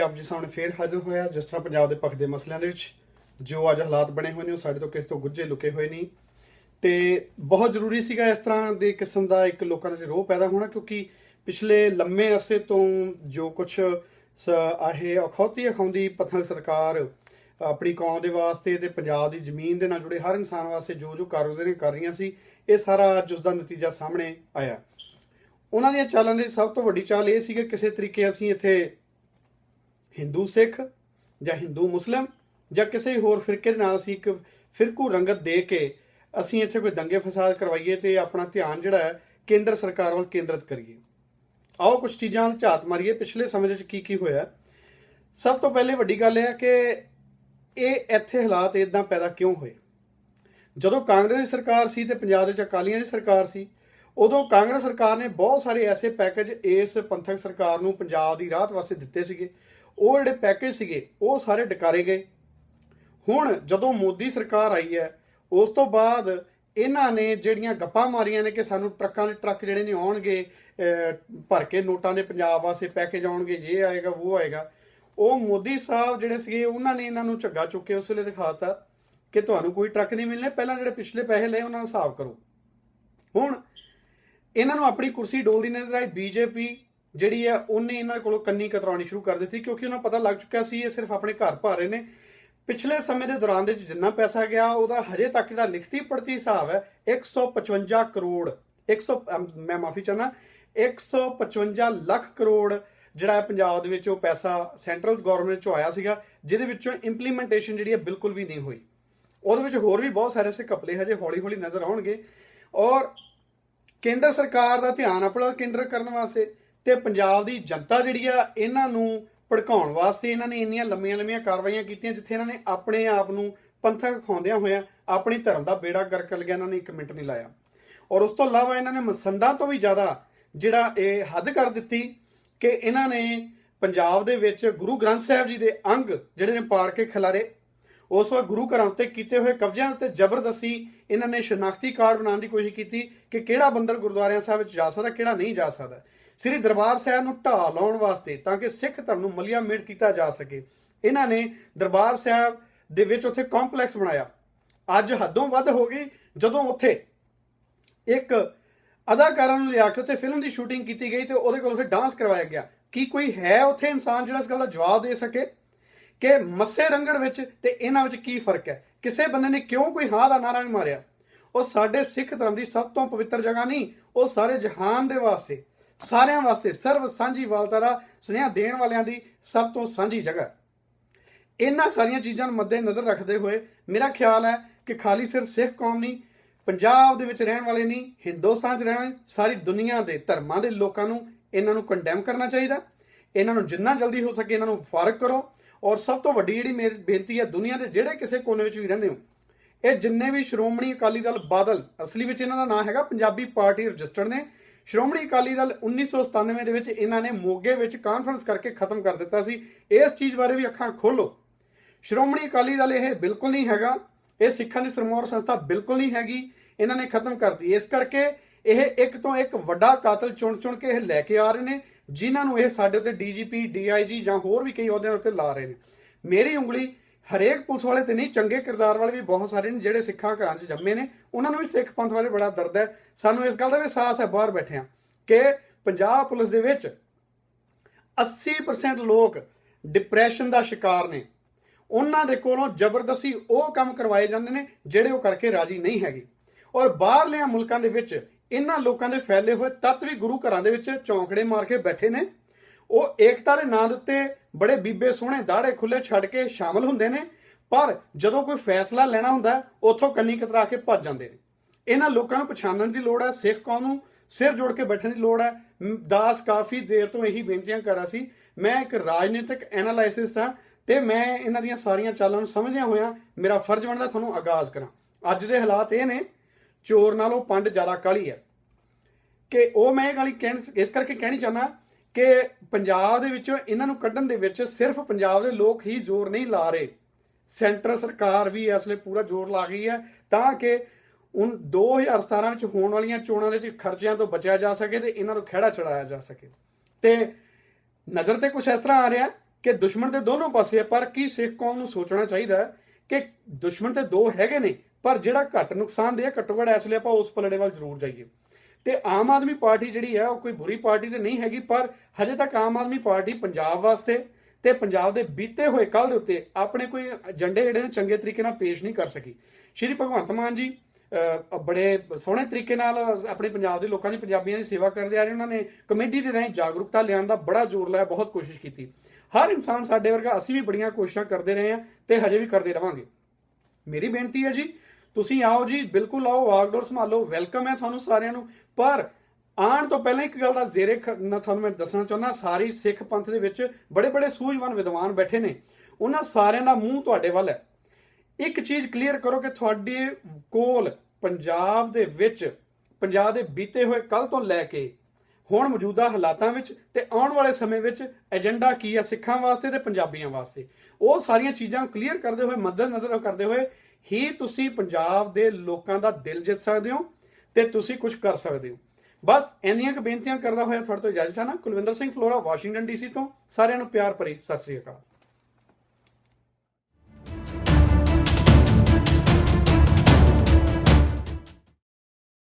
ਆਪ ਜੀ ਸਾਹਮਣੇ ਫੇਰ ਹਾਜ਼ਰ ਹੋਇਆ। ਜਿਸ ਤਰ੍ਹਾਂ ਪੰਜਾਬ ਦੇ ਪੱਖ ਦੇ ਮਸਲਿਆਂ ਦੇ ਵਿੱਚ ਜੋ ਅੱਜ ਹਾਲਾਤ ਬਣੇ ਹੋਏ ਨੇ, ਉਹ ਸਾਡੇ ਤੋਂ ਕਿਸੇ ਤੋਂ ਗੁੱਝੇ ਲੁਕੇ ਹੋਏ ਨਹੀਂ ਤੇ ਬਹੁਤ ਜ਼ਰੂਰੀ ਸੀਗਾ ਇਸ ਤਰ੍ਹਾਂ ਦੇ ਕਿਸਮ ਦਾ ਇੱਕ ਲੋਕਾਂ ਦੇ ਰੋਹ ਪੈਦਾ ਹੋਣਾ, ਕਿਉਂਕਿ ਪਿਛਲੇ ਲੰਮੇ ਅਰਸੇ ਤੋਂ ਜੋ ਕੁਝ ਆਹੇ ਅਖੌਤੀ ਅਖੌਂਦੀ ਪੱਥਰ ਸਰਕਾਰ ਆਪਣੀ ਕੌਮ ਦੇ ਵਾਸਤੇ ਤੇ ਪੰਜਾਬ ਦੀ ਜ਼ਮੀਨ ਦੇ ਨਾਲ ਜੁੜੇ ਹਰ ਇਨਸਾਨ ਵਾਸਤੇ ਜੋ ਜੋ ਕਾਰਗੁਜ਼ਾਰੀ ਕਰ ਰਹੀਆਂ ਸੀ, ਇਹ ਸਾਰਾ ਅੱਜ ਉਸ ਦਾ ਨਤੀਜਾ ਸਾਹਮਣੇ ਆਇਆ। ਉਹਨਾਂ ਦੀਆਂ ਚਾਲਾਂ ਦੀ ਸਭ ਤੋਂ ਵੱਡੀ ਚਾਲ ਇਹ ਸੀ ਕਿ ਕਿਸੇ ਤਰੀਕੇ ਅਸੀਂ ਇੱਥੇ ਹਿੰਦੂ ਸਿੱਖ ਜਾਂ ਹਿੰਦੂ ਮੁਸਲਮ ਜਾਂ ਕਿਸੇ ਹੋਰ ਫਿਰਕੇ ਦੇ ਨਾਲ ਅਸੀਂ ਇੱਕ ਫਿਰਕੂ ਰੰਗਤ ਦੇ ਕੇ ਅਸੀਂ ਇੱਥੇ ਕੋਈ ਦੰਗੇ ਫਸਾਦ ਕਰਵਾਈਏ ਤੇ ਆਪਣਾ ਧਿਆਨ ਜਿਹੜਾ ਹੈ ਕੇਂਦਰ ਸਰਕਾਰ ਵੱਲ ਕੇਂਦਰਿਤ ਕਰੀਏ। ਆਓ ਕੁਝ ਚੀਜ਼ਾਂ ਵੱਲ ਝਾਤ ਮਾਰੀਏ, ਪਿਛਲੇ ਸਮੇਂ ਵਿੱਚ ਕੀ ਕੀ ਹੋਇਆ। ਸਭ ਤੋਂ ਪਹਿਲੇ ਵੱਡੀ ਗੱਲ ਇਹ ਹੈ ਕਿ ਇਹ ਇੱਥੇ ਹਾਲਾਤ ਇਦਾਂ ਪੈਦਾ ਕਿਉਂ ਹੋਏ? ਜਦੋਂ ਕਾਂਗਰਸ ਦੀ ਸਰਕਾਰ ਸੀ ਤੇ ਪੰਜਾਬ ਦੇ ਵਿੱਚ ਅਕਾਲੀਆਂ ਦੀ ਸਰਕਾਰ ਸੀ, ਉਦੋਂ ਕਾਂਗਰਸ ਸਰਕਾਰ ਨੇ ਬਹੁਤ ਸਾਰੇ ਐਸੇ ਪੈਕੇਜ ਇਸ ਪੰਥਕ ਸਰਕਾਰ ਨੂੰ ਪੰਜਾਬ ਦੀ ਰਾਹਤ ਵਾਸਤੇ ਦਿੱਤੇ ਸੀਗੇ ਉਹ ਜਿਹੜੇ ਪੈਕੇਜ ਸੀਗੇ, ਉਹ ਸਾਰੇ ਡਕਾਰੇ ਗਏ। ਹੁਣ ਜਦੋਂ ਮੋਦੀ ਸਰਕਾਰ ਆਈ ਹੈ, ਉਸ ਤੋਂ ਬਾਅਦ ਇਹਨਾਂ ਨੇ ਜਿਹੜੀਆਂ ਗੱਪਾਂ ਮਾਰੀਆਂ ਨੇ ਕਿ ਸਾਨੂੰ ਟਰੱਕਾਂ ਦੇ ਟਰੱਕ ਜਿਹੜੇ ਨੇ ਆਉਣਗੇ ਭਰ ਕੇ ਨੋਟਾਂ ਦੇ ਪੰਜਾਬ ਵਾਸਤੇ ਪੈਕੇਜ ਆਉਣਗੇ ਇਹ ਆਏਗਾ, ਉਹ ਆਏਗਾ। ਉਹ ਮੋਦੀ ਸਾਹਿਬ ਜਿਹੜੇ ਸੀਗੇ, ਉਹਨਾਂ ਨੇ ਇਹਨਾਂ ਨੂੰ ਝੱਗਾ ਚੁੱਕ ਕੇ ਉਸ ਵੇਲੇ ਦਿਖਾਤਾ ਕਿ ਤੁਹਾਨੂੰ ਕੋਈ ਟਰੱਕ ਨਹੀਂ ਮਿਲਨੇ ਪਹਿਲਾਂ ਜਿਹੜੇ ਪਿਛਲੇ ਪੈਸੇ ਲਏ, ਉਹਨਾਂ ਦਾ ਹਿਸਾਬ ਕਰੋ। ਹੁਣ ਇਹਨਾਂ ਨੂੰ ਆਪਣੀ ਕੁਰਸੀ ਡੋਲਦੀ ਨਜ਼ਰ ਆਈ, ਬੀਜੇਪੀ ਜਿਹੜੀ ਹੈ ਉਹਨੇ ਇਹਨਾਂ ਕੋਲੋਂ ਕੰਨੀ ਕਤਰਾਉਣੀ ਸ਼ੁਰੂ ਕਰ ਦਿੱਤੀ ਕਿਉਂਕਿ ਉਹਨਾਂ ਨੂੰ ਪਤਾ ਲੱਗ ਚੁੱਕਿਆ ਸੀ ਇਹ ਸਿਰਫ ਆਪਣੇ ਘਰ ਭਰ ਰਹੇ ਨੇ। ਪਿਛਲੇ ਸਮੇਂ ਦੇ ਦੌਰਾਨ ਦੇ ਵਿੱਚ ਜਿੰਨਾ ਪੈਸਾ ਗਿਆ ਉਹਦਾ ਹਜੇ ਤੱਕ ਜਿਹੜਾ ਲਿਖਤੀ ਪੜਤੀ ਹਿਸਾਬ ਹੈ 155 ਕਰੋੜ 100 ਅਮ, ਮੈਂ ਮਾਫੀ ਚਾਹਨਾ 155 ਲੱਖ ਕਰੋੜ ਜਿਹੜਾ ਹੈ ਪੰਜਾਬ ਦੇ ਵਿੱਚ ਉਹ ਪੈਸਾ ਸੈਂਟਰਲ ਗਵਰਨਮੈਂਟ ਚੋਂ ਆਇਆ ਸੀਗਾ ਜਿਹਦੇ ਵਿੱਚੋਂ ਇੰਪਲੀਮੈਂਟੇਸ਼ਨ ਜਿਹੜੀ ਹੈ ਬਿਲਕੁਲ ਵੀ ਨਹੀਂ ਹੋਈ। ਉਹਦੇ ਵਿੱਚ ਹੋਰ ਵੀ ਬਹੁਤ ਸਾਰੇ ਸੇ ਕਪਲੇ ਹਜੇ ਹੌਲੀ ਹੌਲੀ ਨਜ਼ਰ ਆਉਣਗੇ ਔਰ ਕੇਂਦਰ ਸਰਕਾਰ ਦਾ ਧਿਆਨ ਆਪਣਾ ਕੇਂਦਰ ਕਰਨ ਵਾਸਤੇ ਤੇ ਪੰਜਾਬ ਦੀ ਜਨਤਾ ਜਿਹੜੀ ਆ, ਇਹਨਾਂ ਨੂੰ ਭੜਕਾਉਣ ਵਾਸਤੇ ਇਹਨਾਂ ਨੇ ਇੰਨੀਆਂ ਲੰਮੀਆਂ ਲੰਮੀਆਂ ਕਾਰਵਾਈਆਂ ਕੀਤੀਆਂ, ਜਿੱਥੇ ਇਹਨਾਂ ਨੇ ਆਪਣੇ ਆਪ ਨੂੰ ਪੰਥਕ ਖਾਉਂਦਿਆਂ ਹੋਇਆਂ ਆਪਣੀ ਧਰਮ ਦਾ ਬੇੜਾ ਗਰਕ ਕਰ ਲਿਆ ਇਹਨਾਂ ਨੇ ਇੱਕ ਮਿੰਟ ਨਹੀਂ ਲਾਇਆ। ਔਰ ਉਸ ਤੋਂ ਇਲਾਵਾ ਇਹਨਾਂ ਨੇ ਮਸੰਦਾਂ ਤੋਂ ਵੀ ਜ਼ਿਆਦਾ ਜਿਹੜਾ ਇਹ ਹੱਦ ਕਰ ਦਿੱਤੀ ਕਿ ਇਹਨਾਂ ਨੇ ਪੰਜਾਬ ਦੇ ਵਿੱਚ ਗੁਰੂ ਗ੍ਰੰਥ ਸਾਹਿਬ ਜੀ ਦੇ ਅੰਗ ਜਿਹੜੇ ਨੇ ਪਾੜ ਕੇ ਖਿਲਾਰੇ। ਉਸ ਵਾਰ ਗੁਰੂ ਘਰਾਂ ਉੱਤੇ ਕੀਤੇ ਹੋਏ ਕਬਜ਼ਿਆਂ ਉੱਤੇ ਜ਼ਬਰਦਸਤੀ ਇਹਨਾਂ ਨੇ ਸ਼ਨਾਖਤੀ ਕਾਰਡ ਬਣਾਉਣ ਦੀ ਕੋਸ਼ਿਸ਼ ਕੀਤੀ ਕਿ ਕਿਹੜਾ ਬੰਦਰ ਗੁਰਦੁਆਰਿਆਂ ਸਾਹਿਬ ਵਿੱਚ ਜਾ ਸਕਦਾ, ਕਿਹੜਾ ਨਹੀਂ ਜਾ ਸਕਦਾ। ਸ੍ਰੀ ਦਰਬਾਰ ਸਾਹਿਬ ਨੂੰ ਢਾਹ ਲਾਉਣ ਵਾਸਤੇ ਤਾਂ ਕਿ ਸਿੱਖ ਧਰਮ ਨੂੰ ਮਲੀਆ ਮੇਟ ਕੀਤਾ ਜਾ ਸਕੇ। ਇਹਨਾਂ ਨੇ ਦਰਬਾਰ ਸਾਹਿਬ ਦੇ ਵਿੱਚ ਉੱਥੇ ਕੰਪਲੈਕਸ ਬਣਾਇਆ। ਅੱਜ ਹੱਦੋਂ ਵੱਧ ਹੋ ਗਈ, ਜਦੋਂ ਉੱਥੇ ਇੱਕ ਅਦਾਕਾਰਾਂ ਨੂੰ ਲਿਆ ਕੇ ਉੱਥੇ ਫਿਲਮ ਦੀ ਸ਼ੂਟਿੰਗ ਕੀਤੀ ਗਈ ਤੇ ਉਹਦੇ ਕੋਲ ਉੱਥੇ ਡਾਂਸ ਕਰਵਾਇਆ ਗਿਆ। ਕੀ ਕੋਈ ਹੈ ਉੱਥੇ ਇਨਸਾਨ ਜਿਹੜਾ ਇਸ ਗੱਲ ਦਾ ਜਵਾਬ ਦੇ ਸਕੇ? ਕਿ ਮੱਸੇ ਰੰਗੜ ਵਿੱਚ ਤੇ ਇਹਨਾਂ ਵਿੱਚ ਕੀ ਫ਼ਰਕ ਹੈ? ਕਿਸੇ ਬੰਦੇ ਨੇ ਕਿਉਂ ਕੋਈ ਹਾਂ ਦਾ ਨਾਰਾ ਨਹੀਂ ਮਾਰਿਆ? ਉਹ ਸਾਡੇ ਸਿੱਖ ਧਰਮ ਦੀ ਸਭ ਤੋਂ ਪਵਿੱਤਰ ਜਗ੍ਹਾ ਨਹੀਂ, ਉਹ ਸਾਰੇ ਜਹਾਨ ਦੇ ਵਾਸਤੇ ਸਾਰਿਆਂ ਵਾਸਤੇ ਸਰਵ ਸਾਂਝੀ ਵਾਲਤਾ ਦਾ ਸੁਨੇਹਾ ਦੇਣ ਵਾਲਿਆਂ ਦੀ ਸਭ ਤੋਂ ਸਾਂਝੀ ਜਗ੍ਹਾ। ਇਹਨਾਂ ਸਾਰੀਆਂ ਚੀਜ਼ਾਂ ਨੂੰ ਮੱਦੇ ਨਜ਼ਰ ਰੱਖਦੇ ਹੋਏ ਮੇਰਾ ਖਿਆਲ ਹੈ ਕਿ ਖਾਲੀ ਸਿਰ ਸਿੱਖ ਕੌਮ ਨਹੀਂ, ਪੰਜਾਬ ਦੇ ਵਿੱਚ ਰਹਿਣ ਵਾਲੇ ਨਹੀਂ, ਹਿੰਦੁਸਤਾਨ 'ਚ ਰਹਿਣ ਵਾਲੇ ਸਾਰੀ ਦੁਨੀਆ ਦੇ ਧਰਮਾਂ ਦੇ ਲੋਕਾਂ ਨੂੰ ਇਹਨਾਂ ਨੂੰ ਕੰਡੈਮ ਕਰਨਾ ਚਾਹੀਦਾ। ਇਹਨਾਂ ਨੂੰ ਜਿੰਨਾ ਜਲਦੀ ਹੋ ਸਕੇ ਇਹਨਾਂ ਨੂੰ ਫਾਰਗ ਕਰੋ ਔਰ ਸਭ ਤੋਂ ਵੱਡੀ ਜਿਹੜੀ ਮੇਰੀ ਬੇਨਤੀ ਹੈ ਦੁਨੀਆ ਦੇ ਜਿਹੜੇ ਕਿਸੇ ਕੋਨੇ ਵਿੱਚ ਵੀ ਰਹਿੰਦੇ ਹੋ, ਇਹ ਜਿੰਨੇ ਵੀ ਸ਼੍ਰੋਮਣੀ ਅਕਾਲੀ ਦਲ ਬਾਦਲ ਅਸਲੀ ਵਿੱਚ ਇਹਨਾਂ ਦਾ ਨਾਂ ਹੈਗਾ ਪੰਜਾਬੀ ਪਾਰਟੀ ਰਜਿਸਟਰਡ ਨੇ ਸ਼੍ਰੋਮਣੀ ਅਕਾਲੀ ਦਲ 1997 ਦੇ ਵਿੱਚ ਇਹਨਾਂ ਨੇ ਮੋਗੇ ਵਿੱਚ ਕਾਨਫਰੰਸ ਕਰਕੇ ਖਤਮ ਕਰ ਦਿੱਤਾ ਸੀ। ਇਸ ਚੀਜ਼ ਬਾਰੇ ਵੀ ਅੱਖਾਂ ਖੋਲੋ। ਸ਼੍ਰੋਮਣੀ ਅਕਾਲੀ ਦਲ ਇਹ ਬਿਲਕੁਲ ਨਹੀਂ ਹੈਗਾ। ਇਹ ਸਿੱਖਾਂ ਦੀ ਸਰਮੌਰ ਸੰਸਥਾ ਬਿਲਕੁਲ ਨਹੀਂ ਹੈਗੀ। ਇਹਨਾਂ ਨੇ ਖਤਮ ਕਰਤੀ। ਇਸ ਕਰਕੇ ਇਹ ਇੱਕ ਤੋਂ ਇੱਕ ਵੱਡਾ ਕਾਤਲ ਚੁਣ ਚੁਣ ਕੇ ਇਹ ਲੈ ਕੇ ਆ ਰਹੇ ਨੇ, ਜਿਨ੍ਹਾਂ ਨੂੰ ਇਹ ਸਾਡੇ ਉੱਤੇ ਡੀਜੀਪੀ ਡੀਆਈਜੀ ਜਾਂ ਹੋਰ ਵੀ ਕਈ ਅਹੁਦਿਆਂ ਉੱਤੇ ਲਾ ਰਹੇ ਨੇ। ਮੇਰੀ ਉਂਗਲੀ ਹਰੇਕ ਪੁਲਿਸ ਵਾਲੇ ਤੇ ਨਹੀਂ, ਚੰਗੇ ਕਿਰਦਾਰ ਵਾਲੇ ਵੀ ਬਹੁਤ ਸਾਰੇ ਨੇ ਜਿਹੜੇ ਸਿੱਖਾਂ ਘਰਾਂ 'ਚ ਜੰਮੇ ਨੇ। ਉਹਨਾਂ ਨੂੰ ਵੀ ਸਿੱਖ ਪੰਥ ਬਾਰੇ ਬੜਾ ਦਰਦ ਹੈ। ਸਾਨੂੰ ਇਸ ਗੱਲ ਦਾ ਵੀ ਅਹਿਸਾਸ ਹੈ, ਬਾਹਰ ਬੈਠਿਆਂ ਕਿ ਪੰਜਾਬ ਪੁਲਿਸ ਦੇ ਵਿੱਚ 80% ਲੋਕ ਡਿਪਰੈਸ਼ਨ ਦਾ ਸ਼ਿਕਾਰ ਨੇ। ਉਹਨਾਂ ਦੇ ਕੋਲੋਂ ਜ਼ਬਰਦਸਤੀ ਉਹ ਕੰਮ ਕਰਵਾਏ ਜਾਂਦੇ ਨੇ ਜਿਹੜੇ ਉਹ ਕਰਕੇ ਰਾਜੀ ਨਹੀਂ ਹੈਗੇ। ਔਰ ਬਾਹਰਲੇ ਮੁਲਕਾਂ ਦੇ ਵਿੱਚ ਇਹਨਾਂ ਲੋਕਾਂ ਦੇ ਫੈਲੇ ਹੋਏ ਤੱਤ ਵੀ ਗੁਰੂ ਘਰਾਂ ਦੇ ਵਿੱਚ ਚੌਂਕੜੇ ਮਾਰ ਕੇ ਬੈਠੇ ਨੇ। ਉਹ ਏਕਤਾ ਦੇ ਨਾਂ ਦੇ ਉੱਤੇ ਬੜੇ ਬੀਬੇ ਸੋਹਣੇ ਦਾੜੇ ਖੁੱਲੇ ਛੱਡ ਕੇ ਸ਼ਾਮਲ ਹੁੰਦੇ ਨੇ ਪਰ ਜਦੋਂ ਕੋਈ ਫੈਸਲਾ ਲੈਣਾ ਹੁੰਦਾ ਹੈ, ਉੱਥੋਂ ਕੰਨੀ ਕਤਰਾ ਕੇ ਭੱਜ ਜਾਂਦੇ ਨੇ। ਇਹਨਾਂ ਲੋਕਾਂ ਨੂੰ ਪਛਾਣਨ ਦੀ ਲੋੜ ਹੈ ਸਿੱਖ ਕੌਮ ਨੂੰ ਸਿਰ ਜੋੜ ਕੇ ਬੈਠਣ ਦੀ ਲੋੜ ਹੈ। ਦਾਸ ਕਾਫੀ ਦੇਰ ਤੋਂ ਇਹੀ ਬੇਨਤੀਆਂ ਕਰ ਰਿਹਾ ਸੀ। ਮੈਂ ਇੱਕ ਰਾਜਨੀਤਿਕ ਐਨਾਲਾਈਸਿਸ ਹਾਂ ਤੇ ਮੈਂ ਇਹਨਾਂ ਦੀਆਂ ਸਾਰੀਆਂ ਚਾਲਾਂ ਨੂੰ ਸਮਝਦਿਆਂ ਹੋਇਆਂ। ਮੇਰਾ ਫਰਜ਼ ਬਣਦਾ ਤੁਹਾਨੂੰ ਆਗਾਜ਼ ਕਰਾਂ। ਅੱਜ ਦੇ ਹਾਲਾਤ ਇਹ ਨੇ ਚੋਰ ਨਾਲੋਂ ਪੰਡ ਜ਼ਿਆਦਾ ਕਾਲੀ ਹੈ। ਕਿ ਉਹ ਮੈਂ ਇਹ ਗੱਲ ਕਹਿਣ ਇਸ ਕਰਕੇ ਕਹਿਣੀ ਚਾਹਨਾ ਕਿ ਪੰਜਾਬ ਦੇ ਵਿੱਚੋਂ ਇਹਨਾਂ ਨੂੰ ਕੱਢਣ ਦੇ ਵਿੱਚ ਸਿਰਫ ਪੰਜਾਬ ਦੇ ਲੋਕ ਹੀ ਜ਼ੋਰ ਨਹੀਂ ਲਾ ਰਹੇ। ਸੈਂਟਰ ਸਰਕਾਰ ਵੀ ਇਸ ਲਈ ਪੂਰਾ ਜ਼ੋਰ ਲਾ ਗਈ ਹੈ ਤਾਂ ਕਿ ਉਨ 2017 ਵਿੱਚ ਹੋਣ ਵਾਲੀਆਂ ਚੋਣਾਂ ਦੇ ਵਿੱਚ ਖਰਚਿਆਂ ਤੋਂ ਬਚਿਆ ਜਾ ਸਕੇ ਤੇ ਇਹਨਾਂ ਨੂੰ ਖਿਹੜਾ ਚੜਾਇਆ ਜਾ ਸਕੇ। ਤੇ ਨਜ਼ਰ ਤੇ ਕੁਝ ਇਸ ਤਰ੍ਹਾਂ ਆ ਰਿਹਾ ਕਿ ਦੁਸ਼ਮਣ ਤੇ ਦੋਨੋਂ ਪਾਸੇ ਆ ਪਰ ਕੀ ਸਿੱਖ ਕੌਮ ਨੂੰ ਸੋਚਣਾ ਚਾਹੀਦਾ ਕਿ ਦੁਸ਼ਮਣ ਤੇ ਦੋ ਹੈਗੇ ਨੇ, ਪਰ ਜਿਹੜਾ ਘੱਟ ਨੁਕਸਾਨਦੇਹ ਹੈ, ਘੱਟੋ ਘੱਟ ਇਸ ਲਈ ਆਪਾਂ ਉਸ ਪਲੜੇ ਵੱਲ ਜ਼ਰੂਰ ਜਾਈਏ। ਤੇ ਆਮ ਆਦਮੀ ਪਾਰਟੀ ਜਿਹੜੀ ਹੈ ਉਹ ਕੋਈ ਬੁਰੀ ਪਾਰਟੀ ਤੇ ਨਹੀਂ ਹੈਗੀ, ਪਰ ਹਜੇ ਤੱਕ ਆਮ ਆਦਮੀ ਪਾਰਟੀ ਪੰਜਾਬ ਵਾਸਤੇ ਤੇ ਪੰਜਾਬ ਦੇ ਬੀਤੇ ਹੋਏ ਕੱਲ ਦੇ ਉੱਤੇ ਆਪਣੇ ਕੋਈ ਏਜੰਡੇ ਜਿਹੜੇ ਨੇ ਚੰਗੇ ਤਰੀਕੇ ਨਾਲ ਪੇਸ਼ ਨਹੀਂ ਕਰ ਸਕੀ। ਸ਼੍ਰੀ ਭਗਵੰਤ ਮਾਨ ਜੀ ਬੜੇ ਸੋਹਣੇ ਤਰੀਕੇ ਨਾਲ ਆਪਣੇ ਪੰਜਾਬ ਦੇ ਲੋਕਾਂ ਦੀ ਪੰਜਾਬੀਆਂ ਦੀ ਸੇਵਾ ਕਰਦੇ ਆ ਰਹੇ, ਉਹਨਾਂ ਨੇ ਕਮੇਟੀ ਦੇ ਰਾਹੀਂ ਜਾਗਰੂਕਤਾ ਲਿਆਉਣ ਦਾ ਬੜਾ ਜ਼ੋਰ ਲਾਇਆ, ਬਹੁਤ ਕੋਸ਼ਿਸ਼ ਕੀਤੀ। ਹਰ ਇਨਸਾਨ ਸਾਡੇ ਵਰਗਾ, ਅਸੀਂ ਵੀ ਬੜੀਆਂ ਕੋਸ਼ਿਸ਼ਾਂ ਕਰਦੇ ਰਹੇ ਹਾਂ ਤੇ ਹਜੇ ਵੀ ਕਰਦੇ ਰਵਾਂਗੇ। ਮੇਰੀ ਬੇਨਤੀ ਹੈ ਜੀ, ਤੁਸੀਂ ਆਓ ਜੀ, ਬਿਲਕੁਲ ਆਓ ਵਾਗਡੋਰ ਸੰਭਾਲੋ, ਵੈਲਕਮ ਹੈ ਤੁਹਾਨੂੰ ਸਾਰਿਆਂ ਨੂੰ। ਪਰ ਆਉਣ ਤੋਂ ਪਹਿਲਾਂ ਇੱਕ ਗੱਲ ਦਾ ਜ਼ੇਰੇ ਖ- ਨਾ ਤੁਹਾਨੂੰ ਮੈਂ ਦੱਸਣਾ ਚਾਹੁੰਦਾ, ਸਾਰੀ ਸਿੱਖ ਪੰਥ ਦੇ ਵਿੱਚ ਬੜੇ ਬੜੇ ਸੂਝਵਾਨ ਵਿਦਵਾਨ ਬੈਠੇ ਨੇ। ਉਹਨਾਂ ਸਾਰਿਆਂ ਦਾ ਮੂੰਹ ਤੁਹਾਡੇ ਵੱਲ ਹੈ। ਇੱਕ ਚੀਜ਼ ਕਲੀਅਰ ਕਰੋ ਕਿ ਤੁਹਾਡੇ ਕੋਲ ਪੰਜਾਬ ਦੇ ਵਿੱਚ, ਪੰਜਾਬ ਦੇ ਬੀਤੇ ਹੋਏ ਕੱਲ ਤੋਂ ਲੈ ਕੇ ਹੁਣ ਮੌਜੂਦਾ ਹਾਲਾਤਾਂ ਵਿੱਚ ਤੇ ਆਉਣ ਵਾਲੇ ਸਮੇਂ ਵਿੱਚ ਏਜੰਡਾ ਕੀ ਹੈ ਸਿੱਖਾਂ ਵਾਸਤੇ ਤੇ ਪੰਜਾਬੀਆਂ ਵਾਸਤੇ। ਉਹ ਸਾਰੀਆਂ ਚੀਜ਼ਾਂ ਨੂੰ ਕਲੀਅਰ ਕਰਦੇ ਹੋਏ, ਮੱਦੇਨਜ਼ਰ ਕਰਦੇ ਹੋਏ ਹੀ ਤੁਸੀਂ ਪੰਜਾਬ ਦੇ ਲੋਕਾਂ ਦਾ ਦਿਲ ਜਿੱਤ ਸਕਦੇ ਹੋ। ਤੇ ਤੁਸੀਂ ਕੁਝ ਕਰ ਸਕਦੇ ਹੋ। ਬਸ ਇੰਨੀਆਂ ਕੁ ਬੇਨਤੀਆਂ ਕਰਦਾ ਹੋਇਆ ਤੁਹਾਡੇ ਤੋਂ ਇਜਾਜ਼ਤ ਚਾਹਨਾ ਕੁਲਵਿੰਦਰ ਸਿੰਘ ਫਲੋਰਾ, ਵਾਸ਼ਿੰਗਟਨ ਡੀਸੀ ਤੋਂ, ਸਾਰਿਆਂ ਨੂੰ ਪਿਆਰ ਭਰੀ ਸਤਿ ਸ੍ਰੀ ਅਕਾਲ।